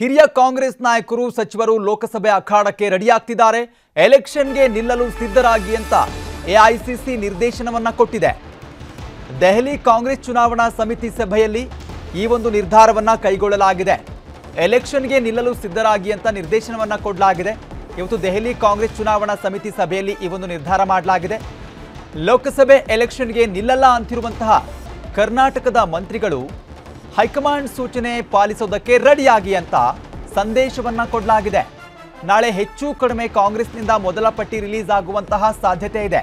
ಹಿರಿಯ ಕಾಂಗ್ರೆಸ್ ನಾಯಕರು ಸಚಿವರು ಲೋಕಸಭೆ ಅಖಾಡಕ್ಕೆ ರೆಡಿಯಾಗ್ತಿದ್ದಾರೆ. ಎಲೆಕ್ಷನ್ಗೆ ನಿಲ್ಲಲು ಸಿದ್ಧರಾಗಿ ಅಂತ ಎಐಸಿಸಿ ನಿರ್ದೇಶನವನ್ನ ಕೊಟ್ಟಿದೆ. ದೆಹಲಿ ಕಾಂಗ್ರೆಸ್ ಚುನಾವಣಾ ಸಮಿತಿ ಸಭೆಯಲ್ಲಿ ಈ ಒಂದು ನಿರ್ಧಾರವನ್ನ ಕೈಗೊಳ್ಳಲಾಗಿದೆ. ಎಲೆಕ್ಷನ್ಗೆ ನಿಲ್ಲಲು ಸಿದ್ಧರಾಗಿ ಅಂತ ನಿರ್ದೇಶನವನ್ನ ಕೊಡಲಾಗಿದೆ. ಇವತ್ತು ದೆಹಲಿ ಕಾಂಗ್ರೆಸ್ ಚುನಾವಣಾ ಸಮಿತಿ ಸಭೆಯಲ್ಲಿ ಈ ಒಂದು ನಿರ್ಧಾರ ಮಾಡಲಾಗಿದೆ. ಲೋಕಸಭೆ ಎಲೆಕ್ಷನ್ಗೆ ನಿಲ್ಲಲ್ಲ ಅಂತಿರುವಂತಹ ಕರ್ನಾಟಕದ ಮಂತ್ರಿಗಳು ಹೈಕಮಾಂಡ್ ಸೂಚನೆ ಪಾಲಿಸೋದಕ್ಕೆ ರೆಡಿಯಾಗಿ ಅಂತ ಸಂದೇಶವನ್ನ ಕೊಡಲಾಗಿದೆ. ನಾಳೆ ಹೆಚ್ಚು ಕಡಿಮೆ ಕಾಂಗ್ರೆಸ್ನಿಂದ ಮೊದಲ ಪಟ್ಟಿ ರಿಲೀಸ್ ಆಗುವಂತಹ ಸಾಧ್ಯತೆ ಇದೆ.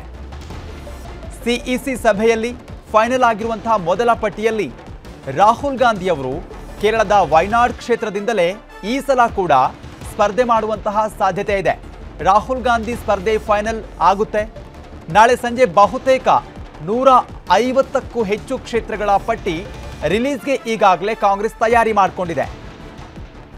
ಸಿಇಸಿ ಸಭೆಯಲ್ಲಿ ಫೈನಲ್ ಆಗಿರುವಂತಹ ಮೊದಲ ಪಟ್ಟಿಯಲ್ಲಿ ರಾಹುಲ್ ಗಾಂಧಿ ಅವರು ಕೇರಳದ ವೈನಾಡ್ ಕ್ಷೇತ್ರದಿಂದಲೇ ಈ ಸಲ ಕೂಡ ಸ್ಪರ್ಧೆ ಮಾಡುವಂತಹ ಸಾಧ್ಯತೆ ಇದೆ. ರಾಹುಲ್ ಗಾಂಧಿ ಸ್ಪರ್ಧೆ ಫೈನಲ್ ಆಗುತ್ತೆ. ನಾಳೆ ಸಂಜೆ ಬಹುತೇಕ ನೂರ ಐವತ್ತಕ್ಕೂ ಹೆಚ್ಚು ಕ್ಷೇತ್ರಗಳ ಪಟ್ಟಿ ರಿಲೀಸ್ಗೆ ಈಗಾಗಲೇ ಕಾಂಗ್ರೆಸ್ ತಯಾರಿ ಮಾಡಿಕೊಂಡಿದೆ.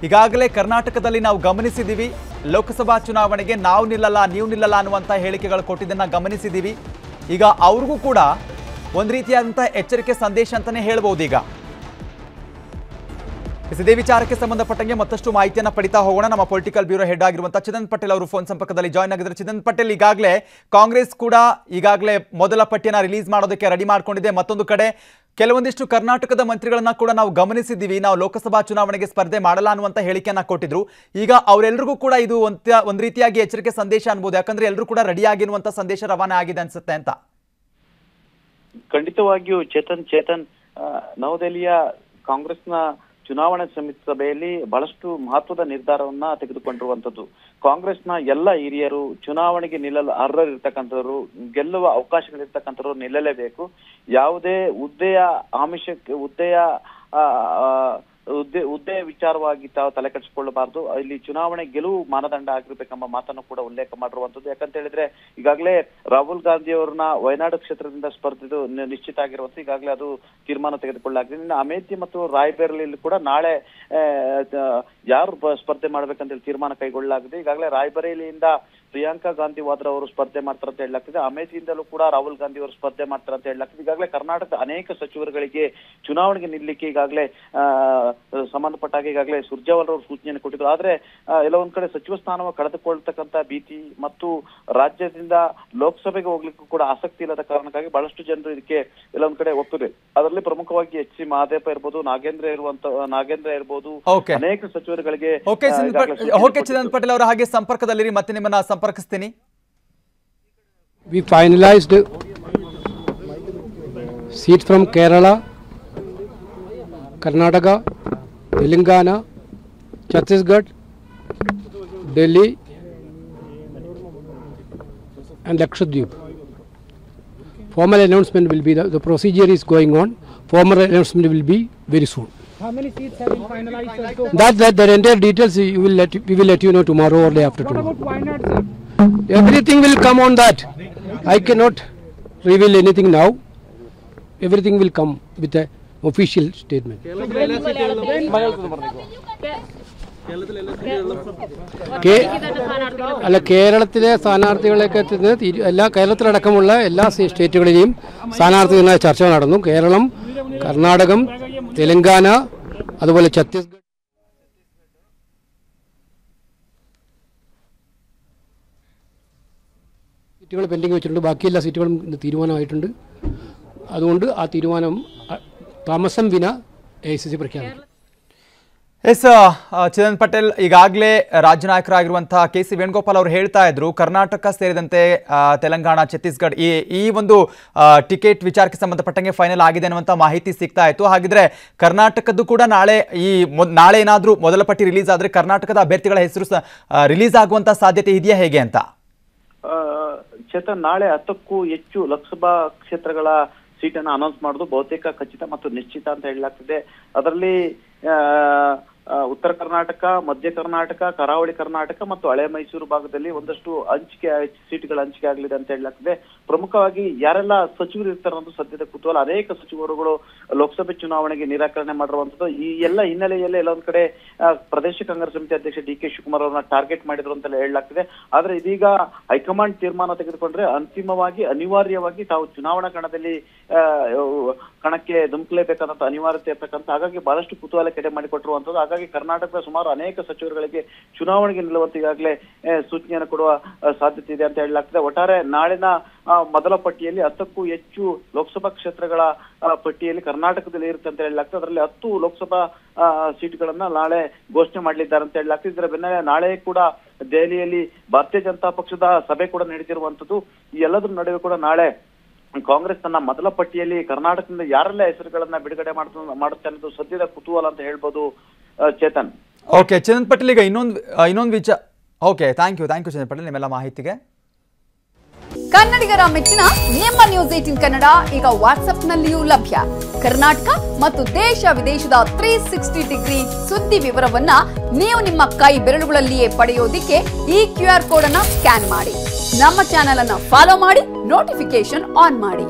ಈಗಾಗಲೇ ಕರ್ನಾಟಕದಲ್ಲಿ ನಾವು ಗಮನಿಸಿದ್ದೀವಿ, ಲೋಕಸಭಾ ಚುನಾವಣೆಗೆ ನಾವು ನಿಲ್ಲಲ್ಲ, ನೀವು ನಿಲ್ಲಲ್ಲ ಅನ್ನುವಂಥ ಹೇಳಿಕೆಗಳು ಕೊಟ್ಟಿದ್ದನ್ನು ಗಮನಿಸಿದ್ದೀವಿ. ಈಗ ಅವ್ರಿಗೂ ಕೂಡ ಒಂದು ರೀತಿಯಾದಂಥ ಎಚ್ಚರಿಕೆ ಸಂದೇಶ ಅಂತಲೇ ಹೇಳ್ಬೋದು ಈಗ. ಇದೇ ವಿಚಾರಕ್ಕೆ ಸಂಬಂಧಪಟ್ಟಂಗೆ ಮತ್ತಷ್ಟು ಮಾಹಿತಿಯನ್ನು ಪಡಿತಾ ಹೋಗೋಣ. ನಮ್ಮ ಪೊಲಿಟಿಕಲ್ ಬ್ಯೂರೋ ಹೆಡ್ ಆಗಿರುವಂತಹ ಚಿದನ್ ಪಟೇಲ್ ಅವರು ಫೋನ್ ಸಂಪರ್ಕದಲ್ಲಿ ಜಾಯ್ನ್ ಆಗಿದ್ದಾರೆ. ಚಿದನ್ ಪಟೇಲ್, ಈಗಾಗಲೇ ಕಾಂಗ್ರೆಸ್ ಕೂಡ ಈಗಾಗಲೇ ಮೊದಲ ಪಟ್ಟಿಯನ್ನು ರಿಲೀಸ್ ಮಾಡೋದಕ್ಕೆ ರೆಡಿ ಮಾಡ್ಕೊಂಡಿದೆ. ಮತ್ತೊಂದು ಕಡೆ ಕೆಲವೊಂದಿಷ್ಟು ಕರ್ನಾಟಕದ ಮಂತ್ರಿಗಳನ್ನ ಕೂಡ ನಾವು ಗಮನಿಸಿದ್ದೀವಿ. ನಾವು ಲೋಕಸಭಾ ಚುನಾವಣೆಗೆ ಸ್ಪರ್ಧೆ ಮಾಡಲ್ಲ ಅನ್ನುವಂಥ ಹೇಳಿಕೆಯನ್ನ ಕೊಟ್ಟಿದ್ರು. ಈಗ ಅವರೆಲ್ಲರಿಗೂ ಕೂಡ ಇದು ಒಂದ್ ಒಂದ್ ರೀತಿಯಾಗಿ ಎಚ್ಚರಿಕೆ ಸಂದೇಶ ಅನ್ಬೋದು. ಯಾಕಂದ್ರೆ ಎಲ್ಲರೂ ಕೂಡ ರೆಡಿ ಆಗಿರುವಂತ ಸಂದೇಶ ರವಾನೆ ಆಗಿದೆ ಅನ್ಸುತ್ತೆ ಅಂತ. ಖಂಡಿತವಾಗಿಯೂ ಚೇತನ್ ಚೇತನ್ ನವದೆಹಲಿಯ ಕಾಂಗ್ರೆಸ್ನ ಚುನಾವಣಾ ಸಮಿತಿ ಸಭೆಯಲ್ಲಿ ಬಹಳಷ್ಟು ಮಹತ್ವದ ನಿರ್ಧಾರವನ್ನ ತೆಗೆದುಕೊಂಡಿರುವಂತದ್ದು ಕಾಂಗ್ರೆಸ್ನ ಎಲ್ಲ ಹಿರಿಯರು ಚುನಾವಣೆಗೆ ನಿಲ್ಲಲು ಅರ್ಹರಿರ್ತಕ್ಕಂಥವ್ರು, ಗೆಲ್ಲುವ ಅವಕಾಶಗಳಿರ್ತಕ್ಕಂಥವ್ರು ನಿಲ್ಲಲೇಬೇಕು. ಯಾವುದೇ ಹುದ್ದೆಯ ಆಮಿಷಕ್ಕೆ, ಹುದ್ದೆಯ ಹುದ್ದೆ ಹುದ್ದೆ ವಿಚಾರವಾಗಿ ತಾವು ತಲೆ ಕೆಡಿಸಿಕೊಳ್ಳಬಾರದು. ಇಲ್ಲಿ ಚುನಾವಣೆ ಗೆಲುವು ಮಾನದಂಡ ಆಗಿರ್ಬೇಕೆಂಬ ಮಾತನ್ನು ಕೂಡ ಉಲ್ಲೇಖ ಮಾಡಿರುವಂತದ್ದು ಯಾಕಂತ ಹೇಳಿದ್ರೆ, ಈಗಾಗಲೇ ರಾಹುಲ್ ಗಾಂಧಿ ಅವರನ್ನ ವಯನಾಡು ಕ್ಷೇತ್ರದಿಂದ ಸ್ಪರ್ಧಿದು ನಿಶ್ಚಿತ ಆಗಿರುವಂತ ಈಗಾಗಲೇ ಅದು ತೀರ್ಮಾನ ತೆಗೆದುಕೊಳ್ಳಲಾಗಿದೆ. ಇನ್ನು ಅಮೇಥಿ ಮತ್ತು ರಾಯ್ಬೇರಿಲಿ ಕೂಡ ನಾಳೆ ಯಾರು ಸ್ಪರ್ಧೆ ಮಾಡ್ಬೇಕಂತ ಹೇಳಿ ತೀರ್ಮಾನ ಕೈಗೊಳ್ಳಲಾಗಿದೆ. ಈಗಾಗಲೇ ರಾಯ್ಬರೇಲಿಯಿಂದ ಪ್ರಿಯಾಂಕಾ ಗಾಂಧಿ ವಾದ್ರಾ ಅವರು ಸ್ಪರ್ಧೆ ಮಾಡ್ತಾರೆ ಅಂತ ಹೇಳಲಾಗ್ತಿದೆ. ಅಮೇಥಿಯಿಂದಲೂ ಕೂಡ ರಾಹುಲ್ ಗಾಂಧಿ ಅವರು ಸ್ಪರ್ಧೆ ಮಾಡ್ತಾರೆ ಅಂತ ಹೇಳಲಾಗ್ತಿದೆ. ಈಗಾಗಲೇ ಕರ್ನಾಟಕದ ಅನೇಕ ಸಚಿವರುಗಳಿಗೆ ಚುನಾವಣೆಗೆ ನಿಲ್ಲಕ್ಕೆ ಈಗಾಗಲೇ ಸಂಬಂಧಪಟ್ಟ ಹಾಗೆ ಈಗಾಗಲೇ ಸುರ್ಜೇವಾಲ್ ಅವರು ಸೂಚನೆಯನ್ನು ಕೊಟ್ಟಿದ್ರು. ಆದ್ರೆ ಆ, ಎಲ್ಲ ಒಂದ್ ಕಡೆ ಸಚಿವ ಸ್ಥಾನವ ಕಳೆದುಕೊಳ್ತಕ್ಕಂತ ಭೀತಿ ಮತ್ತು ರಾಜ್ಯದಿಂದ ಲೋಕಸಭೆಗೆ ಹೋಗ್ಲಿಕ್ಕೂ ಕೂಡ ಆಸಕ್ತಿ ಇಲ್ಲದ ಕಾರಣಕ್ಕಾಗಿ ಬಹಳಷ್ಟು ಜನರು ಇದಕ್ಕೆ ಎಲ್ಲ ಒಂದ್ ಕಡೆ ಒಪ್ಪಿದೆ ಅದರಲ್ಲಿ ಪ್ರಮುಖವಾಗಿ ಎಚ್ ಸಿ ಮಹಾದೇವ ಇರ್ಬೋದು ನಾಗೇಂದ್ರ ಇರುವಂತ ನಾಗೇಂದ್ರ ಇರ್ಬೋದು ಅನೇಕ ಸಚಿವರುಗಳಿಗೆ ಪಟೇಲ್ ಅವರ ಹಾಗೆ ಸಂಪರ್ಕದಲ್ಲಿರಿ ಮತ್ತೆ ನಿಮ್ಮನ್ನ ಸಂಪರ್ಕಿಸ್ತೀನಿ We finalized seats from Kerala, Karnataka, Telangana, Chhattisgarh, Delhi, and Lakshadweep. Formal announcement will be the, the procedure is going on. Formal announcement will be very soon. How many seats have been finalized? sir? So, That that the entire details we will let we will let you know tomorrow or day after tomorrow. what about Wayanad, sir? Everything will come on that. I cannot reveal anything now. Everything will come with an official statement. അല്ല കേരളത്തിലെ സ്ഥാനാർത്ഥികളെയൊക്കെ എല്ലാ കേരളത്തിലടക്കമുള്ള എല്ലാ stay- സ്റ്റേറ്റുകളിലെയും സ്ഥാനാർത്ഥി നിർണയ ചർച്ച നടന്നു കേരളം കർണാടകം തെലങ്കാന അതുപോലെ ഛത്തീസ്ഗഡ്. സീറ്റുകൾ പെൻഡിങ് വെച്ചിട്ടുണ്ട്. ബാക്കി എല്ലാ സീറ്റുകളും ഇന്ന് തീരുമാനമായിട്ടുണ്ട്. അതുകൊണ്ട് ആ തീരുമാനം താമസം വിന എ ഐ സി സി പ്രഖ്യാപിക്കും. ಎಸ್ ಚಂದನ್ ಪಟೇಲ್ ಈಗಾಗಲೇ ರಾಜ್ಯ ನಾಯಕರಾಗಿರುವಂತಹ ಕೆ ಸಿ ವೇಣುಗೋಪಾಲ್ ಅವರು ಹೇಳ್ತಾ ಇದ್ರು, ಕರ್ನಾಟಕ ಸೇರಿದಂತೆ ತೆಲಂಗಾಣ ಛತ್ತೀಸ್ಗಢ ಈ ಈ ಒಂದು ಟಿಕೆಟ್ ವಿಚಾರಕ್ಕೆ ಸಂಬಂಧಪಟ್ಟಂಗೆ ಫೈನಲ್ ಆಗಿದೆ ಅನ್ನುವಂಥ ಮಾಹಿತಿ ಸಿಗ್ತಾ ಇತ್ತು. ಹಾಗಿದ್ರೆ ಕರ್ನಾಟಕದ್ದು ಕೂಡ ನಾಳೆ ಈ ನಾಳೆ ಏನಾದರೂ ಮೊದಲ ಪಟ್ಟಿ ರಿಲೀಸ್ ಆದರೆ ಕರ್ನಾಟಕದ ಅಭ್ಯರ್ಥಿಗಳ ಹೆಸರು ರಿಲೀಸ್ ಆಗುವಂಥ ಸಾಧ್ಯತೆ ಇದೆಯಾ ಹೇಗೆ ಅಂತ? ಚೇತನ್, ನಾಳೆ ಹತ್ತಕ್ಕೂ ಹೆಚ್ಚು ಲೋಕಸಭಾ ಕ್ಷೇತ್ರಗಳ ಸೀಟನ್ನು ಅನೌನ್ಸ್ ಮಾಡೋದು ಬಹುತೇಕ ಖಚಿತ ಮತ್ತು ನಿಶ್ಚಿತ ಅಂತ ಹೇಳಲಾಗ್ತಿದೆ. ಅದರಲ್ಲಿ ಉತ್ತರ ಕರ್ನಾಟಕ, ಮಧ್ಯ ಕರ್ನಾಟಕ, ಕರಾವಳಿ ಕರ್ನಾಟಕ ಮತ್ತು ಹಳೆ ಮೈಸೂರು ಭಾಗದಲ್ಲಿ ಒಂದಷ್ಟು ಹಂಚಿಕೆ ಸೀಟ್ಗಳ ಹಂಚಿಕೆ ಆಗಲಿದೆ ಅಂತ ಹೇಳಲಾಗ್ತದೆ. ಪ್ರಮುಖವಾಗಿ ಯಾರೆಲ್ಲ ಸಚಿವರು ಇರ್ತಾರೆ ಅನ್ನೋದು ಸದ್ಯದ ಕುತೂಹಲ. ಅನೇಕ ಸಚಿವರುಗಳು ಲೋಕಸಭೆ ಚುನಾವಣೆಗೆ ನಿರಾಕರಣೆ ಮಾಡಿರುವಂತದ್ದು ಈ ಎಲ್ಲ ಹಿನ್ನೆಲೆಯಲ್ಲಿ ಎಲ್ಲೊಂದ್ ಕಡೆ ಪ್ರದೇಶ ಕಾಂಗ್ರೆಸ್ ಸಮಿತಿ ಅಧ್ಯಕ್ಷ ಡಿ ಕೆ ಶಿವಕುಮಾರ್ ಅವರನ್ನ ಟಾರ್ಗೆಟ್ ಮಾಡಿದ್ರು ಅಂತ ಹೇಳಲಾಗ್ತದೆ. ಆದ್ರೆ ಇದೀಗ ಹೈಕಮಾಂಡ್ ತೀರ್ಮಾನ ತೆಗೆದುಕೊಂಡ್ರೆ ಅಂತಿಮವಾಗಿ, ಅನಿವಾರ್ಯವಾಗಿ ತಾವು ಚುನಾವಣಾ ಕಣದಲ್ಲಿ ಕಣಕ್ಕೆ ಧುಮುಕಲೇಬೇಕಾದಂತ ಅನಿವಾರ್ಯತೆ ಇರ್ತಕ್ಕಂಥ ಹಾಗಾಗಿ ಬಹಳಷ್ಟು ಕುತೂಹಲ ಕೆಡೆ ಮಾಡಿಕೊಟ್ಟಿರುವಂತದ್ದು ಹಾಗಾಗಿ ಕರ್ನಾಟಕದ ಸುಮಾರು ಅನೇಕ ಸಚಿವರುಗಳಿಗೆ ಚುನಾವಣೆಗೆ ನಿಲ್ಲುವಂತ ಈಗಾಗಲೇ ಸೂಚನೆಯನ್ನು ಕೊಡುವ ಸಾಧ್ಯತೆ ಇದೆ ಅಂತ ಹೇಳಲಾಗ್ತದೆ. ಒಟ್ಟಾರೆ ನಾಳಿನ ಮೊದಲ ಪಟ್ಟಿಯಲ್ಲಿ ಹತ್ತಕ್ಕೂ ಹೆಚ್ಚು ಲೋಕಸಭಾ ಕ್ಷೇತ್ರಗಳ ಪಟ್ಟಿಯಲ್ಲಿ ಕರ್ನಾಟಕದಲ್ಲಿ ಇರುತ್ತೆ ಅಂತ ಹೇಳಲಾಗ್ತದೆ. ಅದರಲ್ಲಿ ಹತ್ತು ಲೋಕಸಭಾ ಸೀಟ್ಗಳನ್ನ ನಾಳೆ ಘೋಷಣೆ ಮಾಡಲಿದ್ದಾರೆ ಅಂತ ಹೇಳಲಾಗ್ತದೆ. ಇದರ ಬೆನ್ನಲ್ಲೇ ನಾಳೆ ಕೂಡ ದೆಹಲಿಯಲ್ಲಿ ಭಾರತೀಯ ಜನತಾ ಪಕ್ಷದ ಸಭೆ ಕೂಡ ನಡೆದಿರುವಂತದ್ದು ಈ ಎಲ್ಲದರ ನಡುವೆ ಕೂಡ ನಾಳೆ ಕಾಂಗ್ರೆಸ್ ತನ್ನ ಮೊದಲ ಪಟ್ಟಿಯಲ್ಲಿ ಕರ್ನಾಟಕದಿಂದ ಯಾರೆಲ್ಲ ಹೆಸರುಗಳನ್ನ ಬಿಡುಗಡೆ ಮಾಡ್ತ, ಮಾಡುತ್ತೆ ಅನ್ನೋದು ಸದ್ಯದ ಕುತೂಹಲ ಅಂತ ಹೇಳ್ಬೋದು. ಚೇತನ್. ಓಕೆ ಚೇತನ್ ಪಟೇಲ್ ಈಗ ಇನ್ನೊಂದು ಇನ್ನೊಂದು ವಿಚಾರ okay thank you thank you Chetan Patel ನಿಮ್ಮೆಲ್ಲ ಮಾಹಿತಿಗೆ. ಕನ್ನಡಿಗರ ಮೆಚ್ಚಿನ ನಿಮ್ಮ ನ್ಯೂಸ್ ಏಟಿನ್ ಕನ್ನಡ ಈಗ ವಾಟ್ಸ್ಆಪ್ನಲ್ಲಿಯೂ ಲಭ್ಯ. ಕರ್ನಾಟಕ ಮತ್ತು ದೇಶ ವಿದೇಶದ ತ್ರೀ ಸಿಕ್ಸ್ಟಿ ಡಿಗ್ರಿ ಸುದ್ದಿ ವಿವರವನ್ನ ನೀವು ನಿಮ್ಮ ಕೈ ಬೆರಳುಗಳಲ್ಲಿಯೇ ಪಡೆಯೋದಿಕ್ಕೆ ಈ ಕ್ಯೂ ಆರ್ ಕೋಡ್ ಅನ್ನ ಸ್ಕ್ಯಾನ್ ಮಾಡಿ. ನಮ್ಮ ಚಾನೆಲ್ ಅನ್ನ ಫಾಲೋ ಮಾಡಿ ನೋಟಿಫಿಕೇಶನ್ ಆನ್ ಮಾಡಿ.